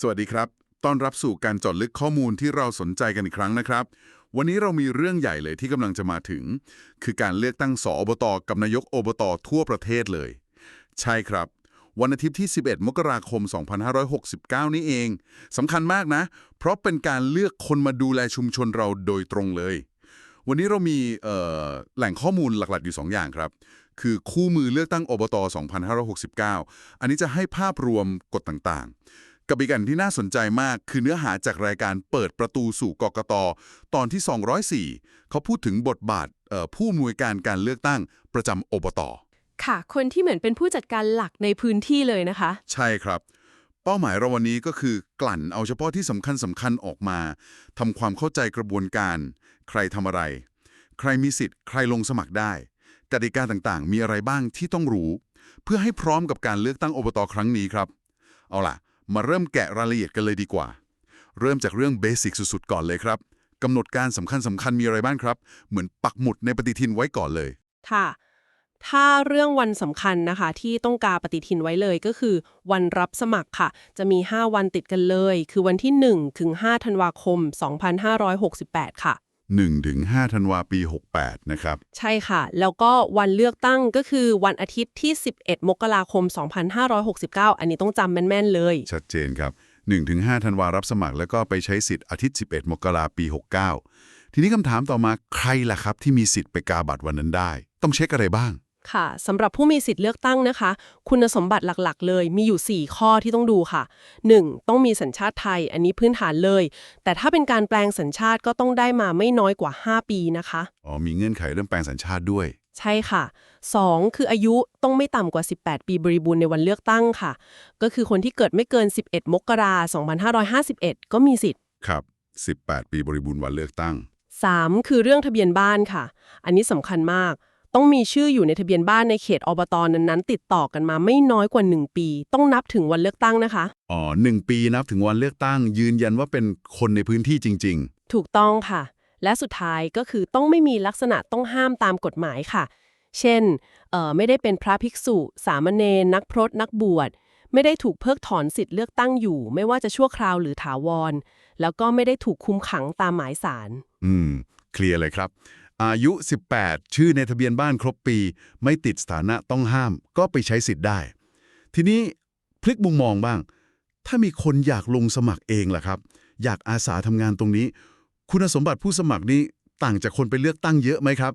สวัสดีครับต้อนรับสู่การจอดลึกข้อมูลที่เราสนใจกันอีกครั้งนะครับ วันนี้เรามีเรื่องใหญ่เลยที่กำลังจะมาถึง คือการเลือกตั้งสอบตกับนายกอบตทั่วประเทศเลย ใช่ครับ วันอาทิตย์ที่ 11 มกราคม 2569 นี้เองสำคัญมากนะ เพราะเป็นการเลือกคนมาดูแลชุมชนเราโดยตรงเลย วันนี้เรามีแหล่งข้อมูลหลักๆอยู่ 2 อย่างครับคือคู่มือเลือกตั้งอบต 2569 อันนี้จะให้ภาพรวมกฎต่างๆ กับอีกอันที่น่าสนใจมากคือเนื้อหาจากรายการเปิดประตูสู่กกต ตอนที่ 204 เขาพูดถึงบทบาทเอ่อผู้อำนวยการการเลือกตั้งประจำอบต ค่ะ คนที่เหมือนเป็นผู้จัดการหลักในพื้นที่เลยนะคะ ใช่ครับ เป้าหมายเราวันนี้ก็คือกลั่นเอาเฉพาะที่สำคัญสำคัญออกมาทำความเข้าใจกระบวนการ ใครทำอะไร ใครมีสิทธิ์ ใครลงสมัครได้กติกาต่างๆ มีอะไรบ้างที่ต้องรู้ เพื่อให้พร้อมกับการเลือกตั้งอบต ครั้งนี้ครับ เอาล่ะ มาเริ่มแกะรายละเอียดกันเลยดีกว่า เริ่มจากเรื่องเบสิกสุดๆ ก่อนเลยครับกำหนดการสำคัญสำคัญๆมีอะไรบ้างครับ เหมือนปักหมุดในปฏิทินไว้ก่อนเลย ค่ะ ถ้าเรื่องวันสำคัญนะคะ ที่ต้องการปฏิทินไว้เลยก็คือ วันรับสมัครค่ะ จะมี 5 วันติดกันเลย คือวันที่ 1 ถึง 5 ธันวาคม 2568 ค่ะ 1-5ธันวาปี 68 นะครับ ใช่ค่ะ แล้วก็วันเลือกตั้งก็คือวันอาทิตย์ที่ 11 มกราคม 2569 อันนี้ต้องจำแม่น ๆ เลย ชัดเจนครับ 1-5ธันวารับสมัคร แล้วก็ไปใช้สิทธิ์อาทิตย์ 11 มกราปี 69 ทีนี้คำถามต่อมาใครล่ะครับที่มีสิทธิ์ไปกาบัตรวันนั้นได้ ต้องเช็คอะไรบ้าง ค่ะสำหรับผู้มีสิทธิ์เลือกตั้งนะคะ คุณสมบัติหลักๆ เลยมีอยู่ 4 ข้อที่ต้องดูค่ะ 1. ต้องมีสัญชาติไทย อันนี้พื้นฐานเลย แต่ถ้าเป็นการแปลงสัญชาติก็ต้องได้มาไม่น้อยกว่า 5 ปีนะคะ อ๋อ มีเงื่อนไขเรื่องแปลงสัญชาติด้วย ใช่ค่ะ 2. คืออายุต้องไม่ต่ำกว่า 18 ปีบริบูรณ์ในวันเลือกตั้งค่ะ ก็คือคนที่เกิดไม่เกิน 11 มกราคม2551 ก็มีสิทธิ์ ครับ 18 ปีบริบูรณ์วันเลือกตั้ง 3. คือเรื่องทะเบียนบ้านค่ะ อันนี้สำคัญมาก ต้องมีชื่ออยู่ในทะเบียนบ้านในเขตอบตนั้นๆ ติดต่อกันมาไม่น้อยกว่า 1 ปี ต้องนับถึงวันเลือกตั้งนะคะ อ๋อ1ปีนับถึงวันเลือกตั้ง ยืนยันว่าเป็นคนในพื้นที่จริงถูกต้องค่ะ และสุดท้ายก็คือต้องไม่มีลักษณะต้องห้ามตามกฎหมายค่ะ เช่นเอ่อไม่ได้เป็นพระภิกษุ สามเณรนักพรตนักบวชไม่ได้ถูกเพิกถอนสิทธิ์เลือกตั้งอยู่ ไม่ว่าจะชั่วคราวหรือถาวร แล้วก็ไม่ได้ถูกคุมขังตามหมายสารๆอืม เคลียร์เลยครับ อายุ 18 ชื่อในทะเบียนบ้านครบปี ไม่ติดสถานะต้องห้าม ก็ไปใช้สิทธิ์ได้ ทีนี้พลิกมุมมองบ้าง ถ้ามีคนอยากลงสมัครเองล่ะครับ อยากอาสาทำงานตรงนี้ คุณสมบัติผู้สมัครนี้ต่างจากคนไปเลือกตั้งเยอะไหมครับ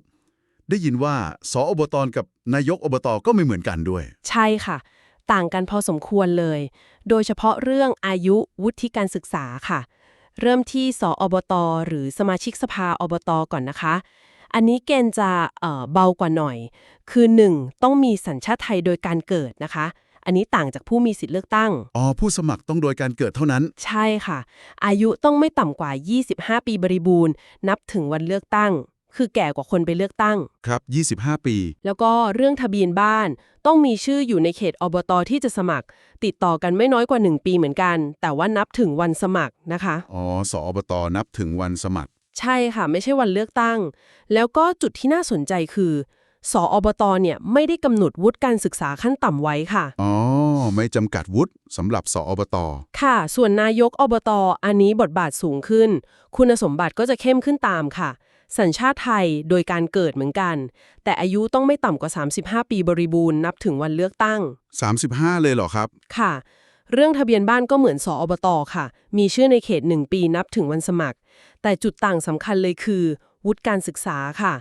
ได้ยินว่าสออบตกับนายกอบตก็ไม่เหมือนกันด้วย ใช่ค่ะ ต่างกันพอสมควรเลย โดยเฉพาะเรื่องอายุวุฒิการศึกษาค่ะ เริ่มที่สออบตหรือสมาชิกสภาอบตก่อนนะคะ อันนี้เกณฑ์จะเอ่อเบากว่าหน่อย คือ 1. ต้องมีสัญชาติไทยโดยการเกิดนะคะ อันนี้ต่างจากผู้มีสิทธิ์เลือกตั้ง อ๋อ ผู้สมัครต้องโดยการเกิดเท่านั้น ใช่ค่ะ อายุต้องไม่ต่ำกว่า 25 ปีบริบูรณ์ นับถึงวันเลือกตั้ง คือแก่กว่าคนไปเลือกตั้ง ครับ 25 ปี แล้วก็เรื่องทะเบียนบ้าน ต้องมีชื่ออยู่ในเขตอบตที่จะสมัคร ติดต่อกันไม่น้อยกว่า 1 ปีเหมือนกัน แต่ว่านับถึงวันสมัครนะคะ อ๋อ สออบต นับถึงวันสมัคร ใช่ค่ะ ไม่ใช่วันเลือกตั้ง แล้วก็จุดที่น่าสนใจคือ สออบตเนี่ยไม่ได้กำหนดวุฒิการศึกษาขั้นต่ำไว้ค่ะ อ๋อ ไม่จำกัดวุฒิสำหรับสออบต ค่ะ ส่วนนายกอบต อันนี้บทบาทสูงขึ้น คุณสมบัติก็จะเข้มขึ้นตามค่ะ สัญชาติไทยโดยการเกิดเหมือนกัน แต่อายุต้องไม่ต่ำกว่า 35 ปีบริบูรณ์นับถึงวันเลือกตั้ง 35 เลยเหรอครับ ค่ะ เรื่องทะเบียนบ้านก็เหมือนสออบตค่ะ มีชื่อในเขต 1 ปีนับถึงวันสมัคร แต่จุดต่างสำคัญเลยคือ วุฒิการศึกษาค่ะ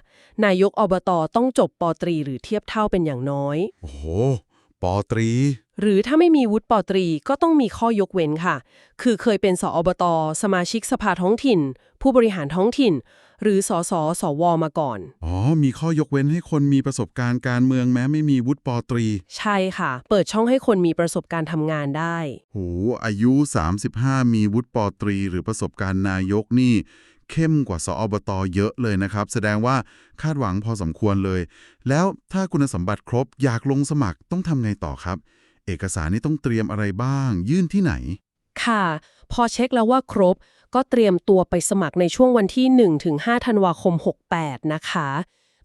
นายกอบตต้องจบปตรี หรือเทียบเท่าเป็นอย่างน้อย โอ้โหปอตรี หรือถ้าไม่มีวุฒิปตรีก็ต้องมีข้อยกเว้นค่ะ คือเคยเป็นสอบต สมาชิกสภาท้องถิ่น ผู้บริหารท้องถิ่น หรือสสสวมาก่อน อ๋อ มีข้อยกเว้นให้คนมีประสบการณ์การเมืองแม้ไม่มีวุฒิปอตรี ใช่ค่ะ เปิดช่องให้คนมีประสบการณ์ทำงานได้ โห อายุ 35 มีวุฒิปอตรี หรือประสบการณ์นายกนี่ เข้มกว่าสออบตเยอะเลยนะครับ แสดงว่าคาดหวังพอสมควรเลย แล้วถ้าคุณสมบัติครบอยากลงสมัครต้องทำไงต่อครับ เอกสารนี่ต้องเตรียมอะไรบ้าง ยื่นที่ไหน ค่ะ พอเช็คแล้วว่าครบ ก็เตรียมตัวไปสมัครในช่วงวันที่ 1-5ธันวาคม 68 นะคะ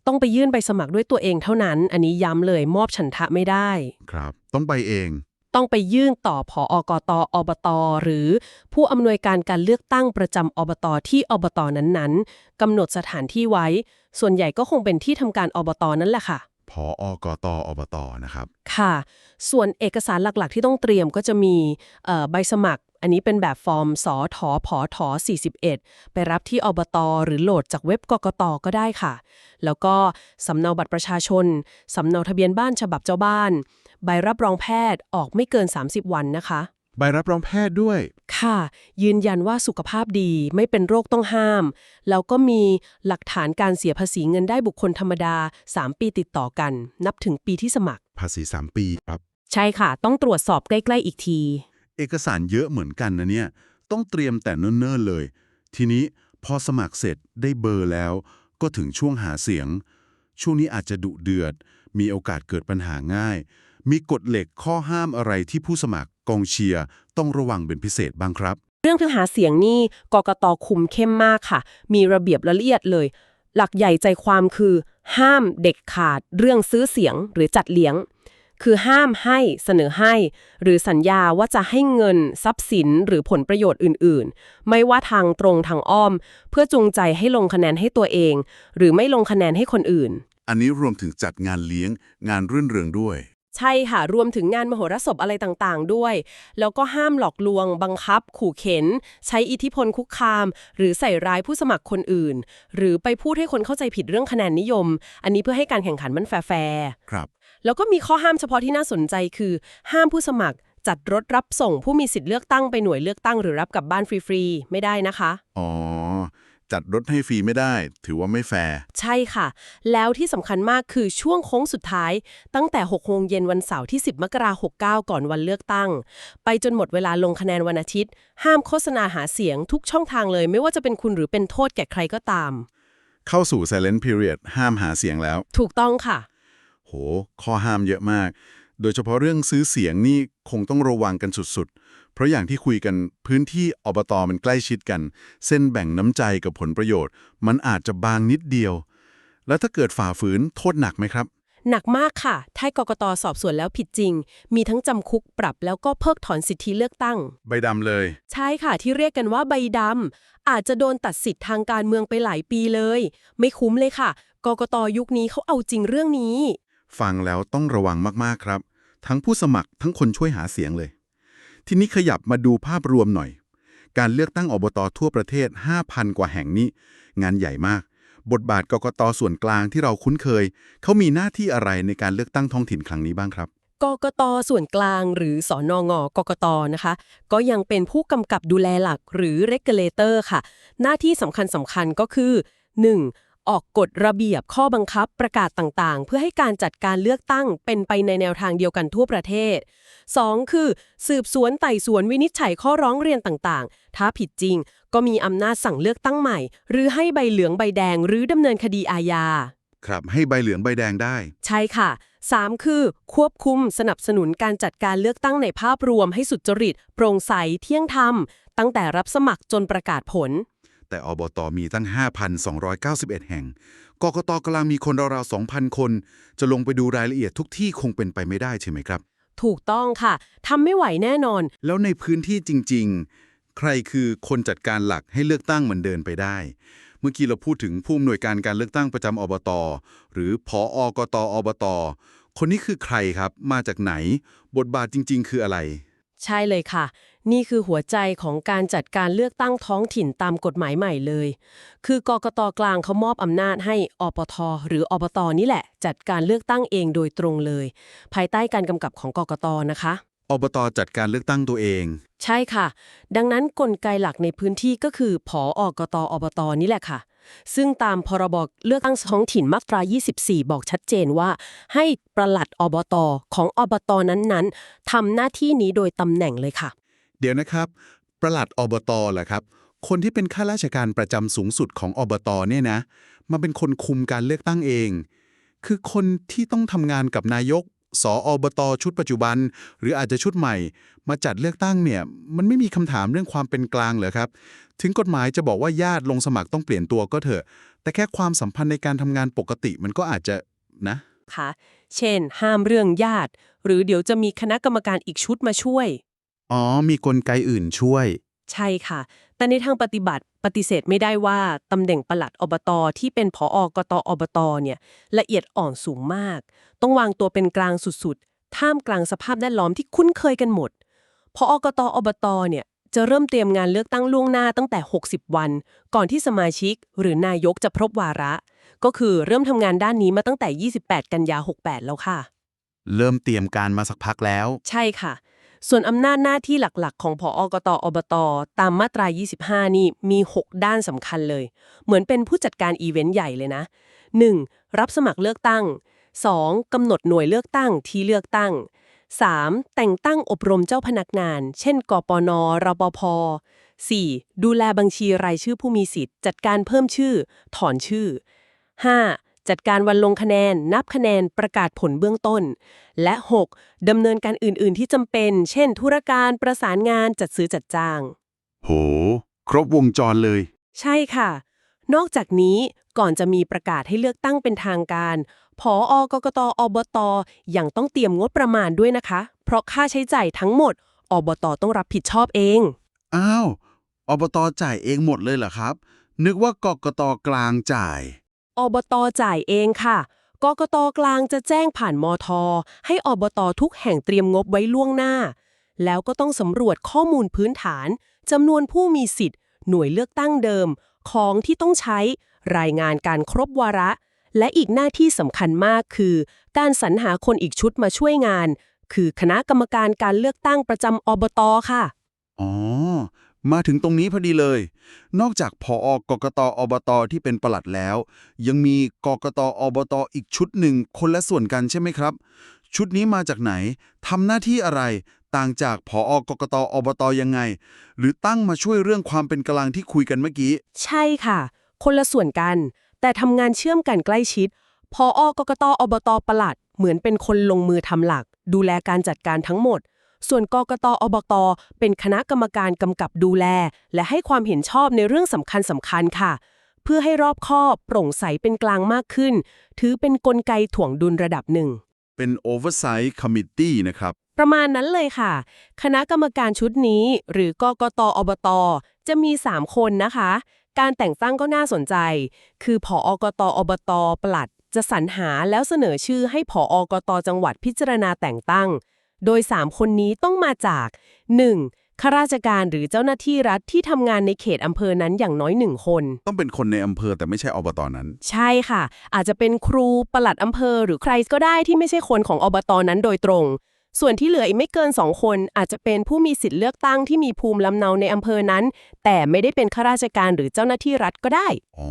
ต้องไปยื่นไปสมัครด้วยตัวเองเท่านั้น อันนี้ย้ำเลยมอบฉันทะไม่ได้ ครับ ต้องไปเอง ต้องไปยื่นต่อผออกตอบต หรือผู้อำนวยการการเลือกตั้งประจำอบตที่อบตนั้นๆกำหนดสถานที่ไว้ ส่วนใหญ่ก็คงเป็นที่ทำการอบตนั่นแหละค่ะ พออกตอบตนะครับ ค่ะ ส่วนเอกสารหลักๆ ที่ต้องเตรียมก็จะมีใบสมัคร อันนี้เป็นแบบฟอร์มสอถอผอถอ41 ไปรับที่อบต หรือโหลดจากเว็บกกตก็ได้ค่ะ แล้วก็สำเนาบัตรประชาชนสำเนาทะเบียนบ้านฉบับเจ้าบ้าน ใบรับรองแพทย์ออกไม่เกิน 30 วันนะคะ ใบรับรองแพทย์ด้วย ค่ะ ยืนยันว่าสุขภาพดีไม่เป็นโรคต้องห้าม แล้วก็มีหลักฐานการเสียภาษีเงินได้บุคคลธรรมดา 3 ปีติดต่อกัน นับถึงปีที่สมัคร ภาษี 3 ปีครับ ใช่ค่ะ ต้องตรวจสอบใกล้ ๆ อีกที เอกสารเยอะเหมือนกันนะเนี่ย ต้องเตรียมแต่เนิ่นๆเลย ทีนี้พอสมัครเสร็จได้เบอร์แล้ว ก็ถึงช่วงหาเสียง ช่วงนี้อาจจะดุเดือด มีโอกาสเกิดปัญหาง่าย มีกฎเหล็กข้อห้ามอะไรที่ผู้สมัคร กองเชียร์ต้องระวังเป็นพิเศษบ้างครับ เรื่องเพื่อหาเสียงนี่กกตคุมเข้มมากค่ะ มีระเบียบละเอียดเลย หลักใหญ่ใจความคือ ห้ามเด็กขาดเรื่องซื้อเสียงหรือจัดเลี้ยง คือห้ามให้เสนอให้ หรือสัญญาว่าจะให้เงิน ทรัพย์สินหรือผลประโยชน์อื่น ๆ ไม่ว่าทางตรงทางอ้อม เพื่อจูงใจให้ลงคะแนนให้ตัวเอง หรือไม่ลงคะแนนให้คนอื่น อันนี้รวมถึงจัดงานเลี้ยงงานรื่นเริงด้วย ใช่ค่ะ รวมถึงงานมโหรสพอะไรต่างๆ ด้วย แล้วก็ห้ามหลอกลวง บังคับ ขู่เข็น ใช้อิทธิพลคุกคาม หรือใส่ร้ายผู้สมัครคนอื่น หรือไปพูดให้คนเข้าใจผิดเรื่องคะแนนนิยม อันนี้เพื่อให้การแข่งขันมันแฟร์ครับๆแล้วก็มีข้อห้ามเฉพาะที่น่าสนใจคือ ห้ามผู้สมัครจัดรถรับส่งผู้มีสิทธิ์เลือกตั้งไปหน่วยเลือกตั้งหรือรับกลับบ้านฟรีๆ ไม่ได้นะคะ อ๋อ จัดรถให้ฟรีไม่ได้ ถือว่าไม่แฟร์ใช่ค่ะ แล้วที่สำคัญมากคือช่วงโค้งสุดท้าย ตั้งแต่6โมงเย็นวันเสาร์ที่ 10 มกราคม69 ก่อนวันเลือกตั้ง ไปจนหมดเวลาลงคะแนนวันอาทิตย์ ห้ามโฆษณาหาเสียงทุกช่องทางเลย ไม่ว่าจะเป็นคุณหรือเป็นโทษแก่ใครก็ตาม เข้าสู่ silent period ห้ามหาเสียงแล้ว ถูกต้องค่ะ โห ข้อห้ามเยอะมาก โดยเฉพาะเรื่องซื้อเสียงนี่คงต้องระวังกันสุดๆ เพราะอย่างที่คุยกันพื้นที่อบตมันใกล้ชิดกัน เส้นแบ่งน้ำใจกับผลประโยชน์ มันอาจจะบางนิดเดียว แล้วถ้าเกิดฝ่าฝืนโทษหนักไหมครับ หนักมากค่ะถ้ากกตสอบสวนแล้วผิดจริง มีทั้งจำคุกปรับแล้วก็เพิกถอนสิทธิเลือกตั้ง ใบดำเลย ใช่ค่ะที่เรียกกันว่าใบดำอาจจะโดนตัดสิทธิ์ทางการเมืองไปหลายปีเลย ไม่คุ้มเลยค่ะกกตยุคนี้เขาเอาจริงเรื่องนี้ ฟังแล้วต้องระวังมากๆครับ ทั้งผู้สมัครทั้งคนช่วยหาเสียงเลย ทีนี้ขยับมาดูภาพรวมหน่อย การเลือกตั้งอบตทั่วประเทศ 5,000 กว่าแห่งนี้ งานใหญ่มาก บทบาทกกตส่วนกลางที่เราคุ้นเคย เขามีหน้าที่อะไรในการเลือกตั้งท้องถิ่นครั้งนี้บ้างครับกกตส่วนกลางหรือสอนงกกตนะคะ ก็ยังเป็นผู้กำกับดูแลหลักหรือ regulator ค่ะ หน้าที่สำคัญสำคัญก็คือ 1. ออกกฎระเบียบข้อบังคับประกาศต่างๆ เพื่อให้การจัดการเลือกตั้งเป็นไปในแนวทางเดียวกันทั่วประเทศ 2. คือ สืบสวนไต่สวนวินิจฉัยข้อร้องเรียนต่างๆ ถ้าผิดจริง ก็มีอำนาจสั่งเลือกตั้งใหม่ หรือให้ใบเหลืองใบแดงหรือดำเนินคดีอาญา ครับ ให้ใบเหลืองใบแดงได้ ใช่ค่ะ 3 คือ ควบคุมสนับสนุนการจัดการเลือกตั้งในภาพรวมให้สุจริต โปร่งใสเที่ยงธรรมตั้งแต่รับสมัครจนประกาศผล แต่อบตมีตั้ง 5,291 แห่ง กกตกำลังมีคนราวๆ 2,000 คน จะลงไปดูรายละเอียดทุกที่คงเป็นไปไม่ได้ใช่ไหมครับ ถูกต้องค่ะ ทำไม่ไหวแน่นอน แล้วในพื้นที่จริง ๆ ใครคือคนจัดการหลักให้เลือกตั้งมันเดินไปได้ เมื่อกี้เราพูดถึงผู้อำนวยการการเลือกตั้งประจำอบต หรือพออกตอบต คนนี้คือใครครับ มาจากไหน บทบาทจริง ๆ คืออะไร ใช่เลยค่ะ นี่คือหัวใจของการจัดการเลือกตั้งท้องถิ่นตามกฎหมายใหม่เลย คือกกตกลางเขามอบอำนาจให้อปท หรืออบตนี่แหละ จัดการเลือกตั้งเองโดยตรงเลย ภายใต้การกำกับของกกตนะคะอบตจัดการเลือกตั้งตัวเอง ใช่ค่ะ ดังนั้นกลไกหลักในพื้นที่ก็คือผออกตอบตนี่แหละค่ะ ซึ่งตามพรบเลือกตั้งท้องถิ่นมาตรา 24 บอกชัดเจนว่า ให้ประหลัดอบตของอบตนั้นๆทำหน้าที่นี้โดยตำแหน่งเลยค่ะ เดี๋ยวนะครับประหลัดอบตเหรอครับ คนที่เป็นข้าราชการประจำสูงสุดของอบตเนี่ยนะมาเป็นคนคุมการเลือกตั้งเอง คือคนที่ต้องทำงานกับนายกสออบตชุดปัจจุบัน หรืออาจจะชุดใหม่ มาจัดเลือกตั้งเนี่ย มันไม่มีคำถามเรื่องความเป็นกลางเหรอครับ ถึงกฎหมายจะบอกว่าญาติลงสมัครต้องเปลี่ยนตัวก็เถอะ แต่แค่ความสัมพันธ์ในการทำงานปกติมันก็อาจจะนะค่ะเช่น ห้ามเรื่องญาติ หรือเดี๋ยวจะมีคณะกรรมการอีกชุดมาช่วย อ๋อ มีกลไกอื่นช่วย ใช่ค่ะ แต่ในทางปฏิบัติปฏิเสธไม่ได้ว่าตำแหน่งปลัดอบตที่เป็นผออกตอบตเนี่ยละเอียดอ่อนสูงมาก ต้องวางตัวเป็นกลางสุดๆ ท่ามกลางสภาพแวดล้อมที่คุ้นเคยกันหมดพออกตอบตเนี่ยจะเริ่มเตรียมงานเลือกตั้งล่วงหน้าตั้งแต่ 60 วัน ก่อนที่สมาชิกหรือนายกจะครบวาระ ก็คือเริ่มทำงานด้านนี้มาตั้งแต่ 28 กันยา 68 แล้วค่ะ เริ่มเตรียมการมาสักพักแล้ว ใช่ค่ะ ส่วนอำนาจหน้าที่หลักๆ ของผออกตอบต ตามมาตรา 25 นี่มี 6 ด้านสำคัญเลย เหมือนเป็นผู้จัดการอีเวนต์ใหญ่เลยนะ 1. รับสมัครเลือกตั้ง 2. กำหนดหน่วยเลือกตั้งที่เลือกตั้ง 3. แต่งตั้งอบรมเจ้าพนักงาน เช่น กปนรปภ 4. ดูแลบัญชีรายชื่อผู้มีสิทธิ์ จัดการเพิ่มชื่อ ถอนชื่อ 5. จัดการวันลงคะแนน นับคะแนนประกาศผลเบื้องต้น และ 6. ดำเนินการอื่น ๆ ที่จำเป็น เช่น ธุรการประสานงานจัดซื้อจัดจ้าง โห ครบวงจรเลย ใช่ค่ะ นอกจากนี้ก่อนจะมีประกาศให้เลือกตั้งเป็นทางการผออกกตอบตยังต้องเตรียมงบประมาณด้วยนะคะ เพราะค่าใช้จ่ายทั้งหมด อบตต้องรับผิดชอบเอง อ้าว อบตจ่ายเองหมดเลยเหรอครับ นึกว่ากกตกลางจ่าย อบตจ่ายเองค่ะกกตกลางจะแจ้งผ่านมท ให้อบตทุกแห่งเตรียมงบไว้ล่วงหน้า แล้วก็ต้องสำรวจข้อมูลพื้นฐานจำนวนผู้มีสิทธิ์ หน่วยเลือกตั้งเดิม ของที่ต้องใช้ รายงานการครบวาระ และอีกหน้าที่สำคัญมากคือ การสรรหาคนอีกชุดมาช่วยงาน คือคณะกรรมการการเลือกตั้งประจำอบตค่ะอ๋อ มาถึงตรงนี้พอดีเลย นอกจากพออกกตอบตที่เป็นประหลัดแล้ว ยังมีกกตอบตอีกชุดหนึ่งคนละส่วนกันใช่ไหมครับ ชุดนี้มาจากไหนทำหน้าที่อะไร ต่างจากพออกกตอบตยังไง หรือตั้งมาช่วยเรื่องความเป็นกลางที่คุยกันเมื่อกี้ ใช่ค่ะ คนละส่วนกัน แต่ทำงานเชื่อมกันใกล้ชิดพออกกตอบตประหลัดเหมือนเป็นคนลงมือทำหลัก ดูแลการจัดการทั้งหมด ส่วนกกตอบต เป็นคณะกรรมการกำกับดูแล และให้ความเห็นชอบในเรื่องสำคัญสำคัญค่ะ เพื่อให้รอบคอบโปร่งใสเป็นกลางมากขึ้น ถือเป็นกลไกถ่วงดุลระดับหนึ่ง เป็น Oversight Committee นะครับ ประมาณนั้นเลยค่ะ คณะกรรมการชุดนี้ หรือกกตอบต จะมี 3 คนนะคะ การแต่งตั้งก็น่าสนใจ คือผออกตอบตปลัดจะสรรหาแล้วเสนอชื่อให้ผออกตจังหวัดพิจารณาแต่งตั้ง โดย 3 คนนี้ต้องมาจาก 1. ข้าราชการหรือเจ้าหน้าที่รัฐที่ทำงานในเขตอำเภอนั้นอย่างน้อยหนึ่งคน ต้องเป็นคนในอำเภอแต่ไม่ใช่อบตนั้น ใช่ค่ะ อาจจะเป็นครูปลัดอำเภอ หรือใครก็ได้ที่ไม่ใช่คนของอบตนั้นโดยตรง ส่วนที่เหลืออีกไม่เกิน2คนอาจจะเป็นผู้มีสิทธิ์เลือกตั้งที่มีภูมิลำเนาในอำเภอนั้น แต่ไม่ได้เป็นข้าราชการหรือเจ้าหน้าที่รัฐก็ได้ อ๋อ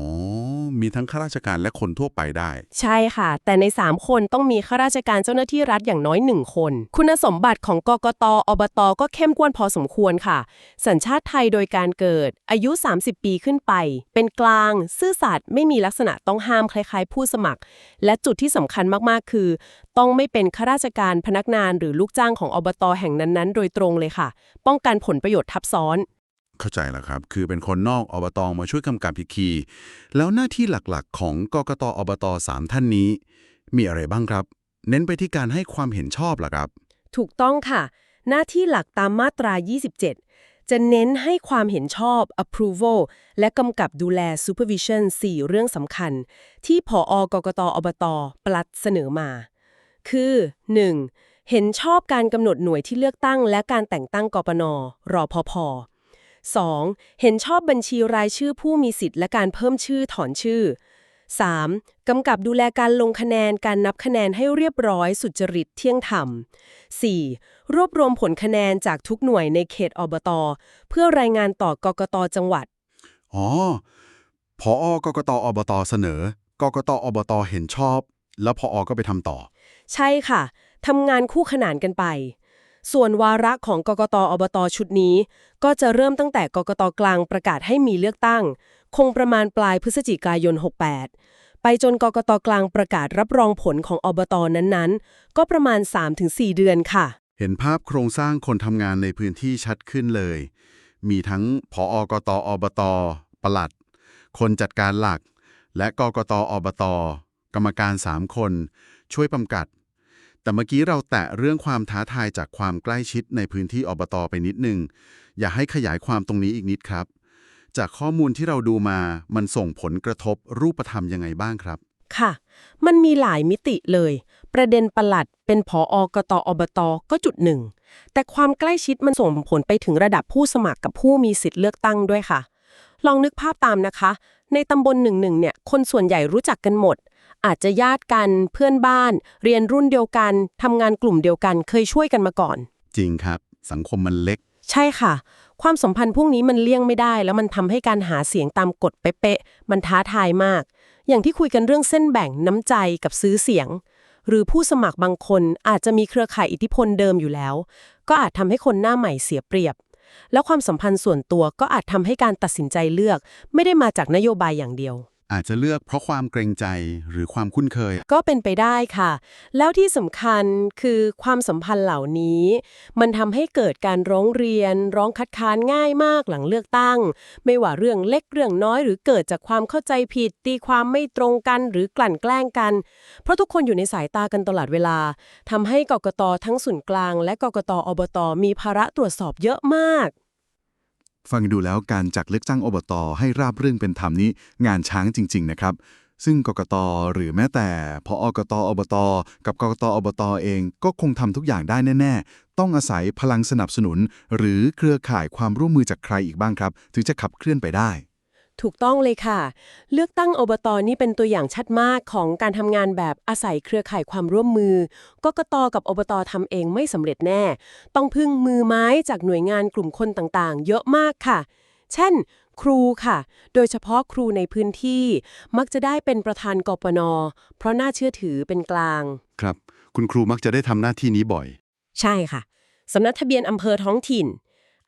มีทั้งข้าราชการและคนทั่วไปได้ ใช่ค่ะ แต่ใน 3 คนต้องมีข้าราชการเจ้าหน้าที่รัฐอย่างน้อย 1 คน คุณสมบัติของกกตอบต ก็เข้มข้นพอสมควรค่ะ สัญชาติไทยโดยการเกิด อายุ 30 ปีขึ้นไป เป็นกลาง ซื่อสัตย์ไม่มีลักษณะต้องห้ามคล้ายๆ ผู้สมัคร และจุดที่สำคัญมากๆ คือ ต้องไม่เป็นข้าราชการพนักงาน หรือลูกจ้างของอบต แห่งนั้นๆ โดยตรงเลยค่ะ ป้องกันผลประโยชน์ทับซ้อน เข้าใจแล้วครับ คือเป็นคนนอกอบตมาช่วยกำกับพิคี แล้วหน้าที่หลักๆ ของกกตอบตสามท่านนี้ มีอะไรบ้างครับ เน้นไปที่การให้ความเห็นชอบหรอครับ ถูกต้องค่ะ หน้าที่หลักตามมาตรา 27 จะเน้นให้ความเห็นชอบ approval และกำกับดูแล supervision 4 เรื่องสำคัญ ที่ผออกกตอบตปลัดเสนอมา คือ 1. เห็นชอบการกำหนดหน่วยที่เลือกตั้ง และการแต่งตั้งกปนรอพพ 2. เห็นชอบบัญชีรายชื่อผู้มีสิทธิ์และการเพิ่มชื่อถอนชื่อ 3. กำกับดูแลการลงคะแนนการนับคะแนนให้เรียบร้อยสุจริตเที่ยงธรรม 4. รวบรวมผลคะแนนจากทุกหน่วยในเขตอบต เพื่อรายงานต่อกกตจังหวัด อ๋อพออกกตอบตเสนอกกตอบตเห็นชอบ แล้วพออก็ไปทำต่อ ใช่ค่ะทำงานคู่ขนานกันไป ส่วนวาระของกกตอบตชุดนี้ ก็จะเริ่มตั้งแต่กกตกลางประกาศให้มีเลือกตั้ง คงประมาณปลายพฤศจิกายน 68 ไปจนกกตกลางประกาศรับรองผลของอบตนั้นๆ ก็ประมาณ 3-4 เดือนค่ะ เห็นภาพโครงสร้างคนทำงานในพื้นที่ชัดขึ้นเลย มีทั้งพออกตอบตปลัด คนจัดการหลัก และกกตอบต กรรมการ 3 คน ช่วยกำกับ แต่เมื่อกี้เราแตะเรื่องความท้าทายจากความใกล้ชิดในพื้นที่อบตไปนิดนึง อยากให้ขยายความตรงนี้อีกนิดครับ จากข้อมูลที่เราดูมามันส่งผลกระทบรูปธรรมยังไงบ้างครับ ค่ะ มันมีหลายมิติเลย ประเด็นประหลัดเป็นผออกตอบตก็จุดหนึ่ง แต่ความใกล้ชิดมันส่งผลไปถึงระดับผู้สมัครกับผู้มีสิทธิ์เลือกตั้งด้วยค่ะ ลองนึกภาพตามนะคะ ในตำบลหนึ่งหนึ่งเนี่ยคนส่วนใหญ่รู้จักกันหมด อาจจะญาติกันเพื่อนบ้าน เรียนรุ่นเดียวกันทำงานกลุ่มเดียวกันเคยช่วยกันมาก่อน จริงครับ สังคมมันเล็ก ใช่ค่ะ ความสัมพันธ์พวกนี้มันเลี่ยงไม่ได้ แล้วมันทำให้การหาเสียงตามกฎเป๊ะๆมันท้าทายมาก อย่างที่คุยกันเรื่องเส้นแบ่งน้ำใจกับซื้อเสียง หรือผู้สมัครบางคนอาจจะมีเครือข่ายอิทธิพลเดิมอยู่แล้ว ก็อาจทำให้คนหน้าใหม่เสียเปรียบแล้วความสัมพันธ์ส่วนตัวก็อาจทำให้การตัดสินใจเลือก ไม่ได้มาจากนโยบายอย่างเดียว อาจจะเลือกเพราะความเกรงใจหรือความคุ้นเคย ก็เป็นไปได้ค่ะ แล้วที่สำคัญคือความสัมพันธ์เหล่านี้ มันทำให้เกิดการร้องเรียน ร้องคัดค้านง่ายมากหลังเลือกตั้ง ไม่ว่าเรื่องเล็กเรื่องน้อย หรือเกิดจากความเข้าใจผิด ตีความไม่ตรงกันหรือกลั่นแกล้งกัน เพราะทุกคนอยู่ในสายตากันตลอดเวลาทำให้กกตทั้งส่วนกลาง และกกตอบตมีภาระตรวจสอบเยอะมาก ฟังดูแล้วการจัดเลือกตั้งอบตให้ราบรื่นเป็นธรรมนี้งานช้างจริง ๆ นะครับ ซึ่งกกตหรือแม้แต่พออกตอบต กับกกตอบตเองก็คงทำทุกอย่างได้แน่ ๆ ต้องอาศัยพลังสนับสนุน หรือเครือข่ายความร่วมมือจากใครอีกบ้างครับ ถึงจะขับเคลื่อนไปได้ ถูกต้องเลยค่ะ เลือกตั้งอบตนี่เป็นตัวอย่างชัดมากของการทำงานแบบอาศัยเครือข่ายความร่วมมือ กกตกับอบตทำเองไม่สำเร็จแน่ ต้องพึ่งมือไม้จากหน่วยงานกลุ่มคนต่างๆ เยอะมากค่ะ เช่น ครูค่ะ โดยเฉพาะครูในพื้นที่ มักจะได้เป็นประธานกปน เพราะน่าเชื่อถือเป็นกลาง ครับ คุณครูมักจะได้ทำหน้าที่นี้บ่อย ใช่ค่ะสำนักทะเบียนอำเภอท้องถิ่น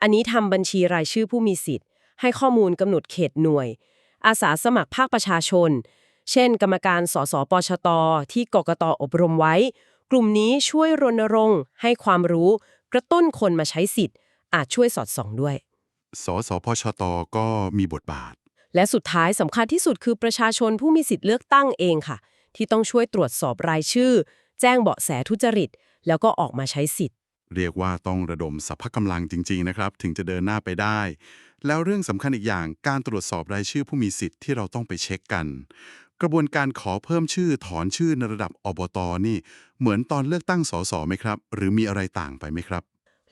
อันนี้ทำบัญชีรายชื่อผู้มีสิทธิ์ ให้ข้อมูลกำหนดเขตหน่วย อาสาสมัครภาคประชาชน เช่น กรรมการสสปชต ที่กกตอบรมไว้ กลุ่มนี้ช่วยรณรงค์ ให้ความรู้ กระตุ้นคนมาใช้สิทธิ์ อาจช่วยสอดส่องด้วย สสพชตก็มีบทบาท และสุดท้ายสำคัญที่สุดคือประชาชนผู้มีสิทธิ์เลือกตั้งเองค่ะ ที่ต้องช่วยตรวจสอบรายชื่อ แจ้งเบาะแสทุจริต แล้วก็ออกมาใช้สิทธิ์ เรียกว่าต้องระดมสรรพกำลังจริง ๆ นะครับ ถึงจะเดินหน้าไปได้ แล้วเรื่องสำคัญอีกอย่างการตรวจสอบรายชื่อผู้มีสิทธิ์ที่เราต้องไปเช็คกัน กระบวนการขอเพิ่มชื่อถอนชื่อในระดับอบตนี่ เหมือนตอนเลือกตั้งสสไหมครับ หรือมีอะไรต่างไปไหมครับ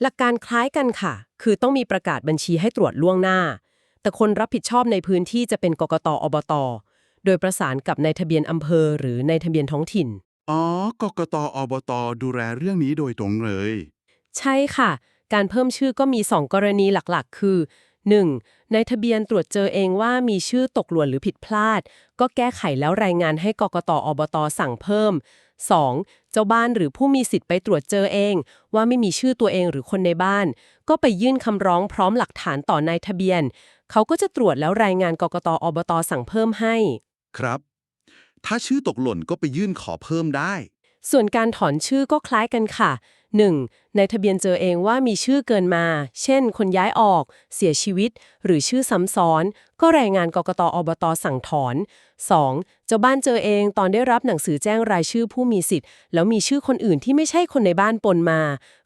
หลักการคล้ายกันค่ะ คือต้องมีประกาศบัญชีให้ตรวจล่วงหน้า แต่คนรับผิดชอบในพื้นที่จะเป็นกกตอบต โดยประสานกับในายทะเบียนอำเภอ หรือในายทะเบียนท้องถิ่น อ๋อกกตอบตดูแลเรื่องนี้โดยตรงเลย ใช่ค่ะ การเพิ่มชื่อก็มี 2 กรณีหลักๆ คือ 1. ในทะเบียนตรวจเจอเองว่ามีชื่อตกหล่นหรือผิดพลาด ก็แก้ไขแล้วรายงานให้กกตอบตสั่งเพิ่ม 2. เจ้าบ้านหรือผู้มีสิทธิ์ไปตรวจเจอเอง ว่าไม่มีชื่อตัวเองหรือคนในบ้าน ก็ไปยื่นคำร้องพร้อมหลักฐานต่อนายทะเบียน เขาก็จะตรวจแล้วรายงานกกตอบตสั่งเพิ่มให้ ครับ ถ้าชื่อตกหล่นก็ไปยื่นขอเพิ่มได้ ส่วนการถอนชื่อก็คล้ายกันค่ะ 1. ในทะเบียนเจอเองว่ามีชื่อเกินมา เช่น คนย้ายออก เสียชีวิต หรือชื่อซ้ำซ้อน ก็รายงานกกตอบตสั่งถอน 2. เจ้าบ้านเจอเองตอนได้รับหนังสือแจ้งรายชื่อผู้มีสิทธิ์ แล้วมีชื่อคนอื่นที่ไม่ใช่คนในบ้านปนมา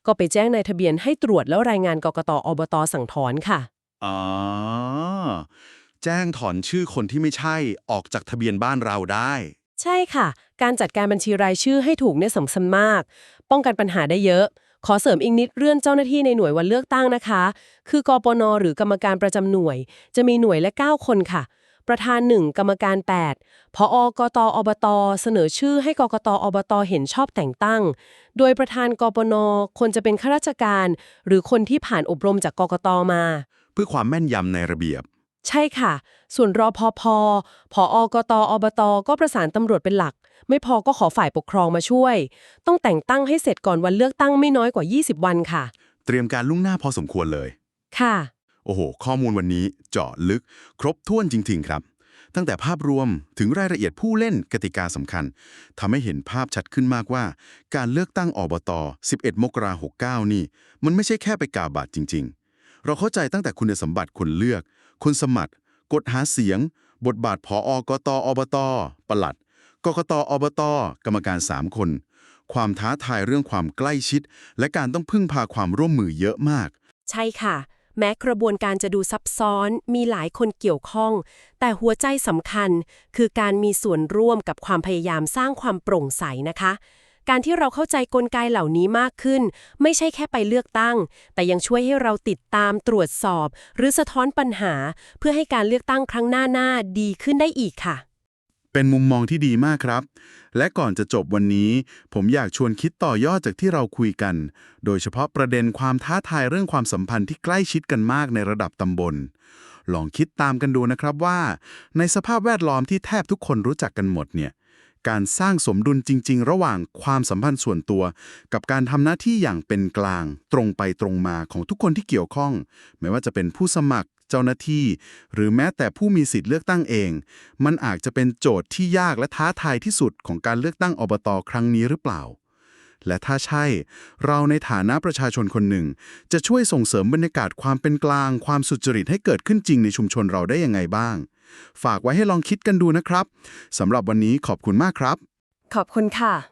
ก็ไปแจ้งในทะเบียนให้ตรวจแล้วรายงานกกตอบตสั่งถอนค่ะอ๋อแจ้งถอนชื่อคนที่ไม่ใช่ออกจากทะเบียนบ้านเราได้ ใช่ค่ะ การจัดการบัญชีรายชื่อให้ถูกเนี่ยสำคัญมาก ป้องกันปัญหาได้เยอะ ขอเสริมอีกนิดเรื่องเจ้าหน้าที่ในหน่วยวันเลือกตั้งนะคะ คือกปนหรือกรรมการประจำหน่วย จะมีหน่วยละ 9 คนค่ะ ประธาน 1 กรรมการ 8 พออกตอบต เสนอชื่อให้กกตอบตเห็นชอบแต่งตั้ง โดยประธานกปนควรจะเป็นข้าราชการ หรือคนที่ผ่านอบรมจากกกตมา เพื่อความแม่นยำในระเบียบ ใช่ค่ะ ส่วนรอพอพอพออกตอบต ก็ประสานตำรวจเป็นหลัก ไม่พอก็ขอฝ่ายปกครองมาช่วย ต้องแต่งตั้งให้เสร็จก่อนวันเลือกตั้งไม่น้อยกว่า 20 วันค่ะ เตรียมการลุ่วงหน้าพอสมควรเลย ค่ะ โอ้โห ข้อมูลวันนี้เจาะลึก ครบถ้วนจริง ๆ ครับ ตั้งแต่ภาพรวมถึงรายละเอียดผู้เล่นกติกาสำคัญทำให้เห็นภาพชัดขึ้นมากว่า การเลือกตั้งอบต 11 มกราคม69นี่ มันไม่ใช่แค่ไปกาบัตรจริง ๆ เราเข้าใจตั้งแต่คุณสมบัติคนเลือก คนสมัครกฎหาเสียง บทบาทผออกตอบตปลัดกกตอบต กรรมการ 3 คน ความท้าทายเรื่องความใกล้ชิด และการต้องพึ่งพาความร่วมมือเยอะมาก ใช่ค่ะ แม้กระบวนการจะดูซับซ้อนมีหลายคนเกี่ยวข้อง แต่หัวใจสำคัญคือการมีส่วนร่วมกับความพยายามสร้างความโปร่งใสนะคะ การที่เราเข้าใจกลไกเหล่านี้มากขึ้น ไม่ใช่แค่ไปเลือกตั้ง แต่ยังช่วยให้เราติดตามตรวจสอบ หรือสะท้อนปัญหา เพื่อให้การเลือกตั้งครั้งหน้าหน้าดีขึ้นได้อีกค่ะ เป็นมุมมองที่ดีมากครับ และก่อนจะจบวันนี้ ผมอยากชวนคิดต่อยอดจากที่เราคุยกัน โดยเฉพาะประเด็นความท้าทายเรื่องความสัมพันธ์ที่ใกล้ชิดกันมากในระดับตำบลลองคิดตามกันดูนะครับว่า ในสภาพแวดล้อมที่แทบทุกคนรู้จักกันหมดเนี่ย การสร้างสมดุลจริง ๆ ระหว่างความสัมพันธ์ส่วนตัว กับการทำหน้าที่อย่างเป็นกลาง ตรงไปตรงมาของทุกคนที่เกี่ยวข้อง ไม่ว่าจะเป็นผู้สมัครเจ้าหน้าที่ หรือแม้แต่ผู้มีสิทธิ์เลือกตั้งเอง มันอาจจะเป็นโจทย์ที่ยากและท้าทายที่สุดของการเลือกตั้งอบตครั้งนี้หรือเปล่า และถ้าใช่ เราในฐานะประชาชนคนหนึ่ง จะช่วยส่งเสริมบรรยากาศความเป็นกลาง ความสุจริตให้เกิดขึ้นจริงในชุมชนเราได้ยังไงบ้าง ฝากไว้ให้ลองคิดกันดูนะครับสำหรับวันนี้ขอบคุณมากครับ ขอบคุณค่ะ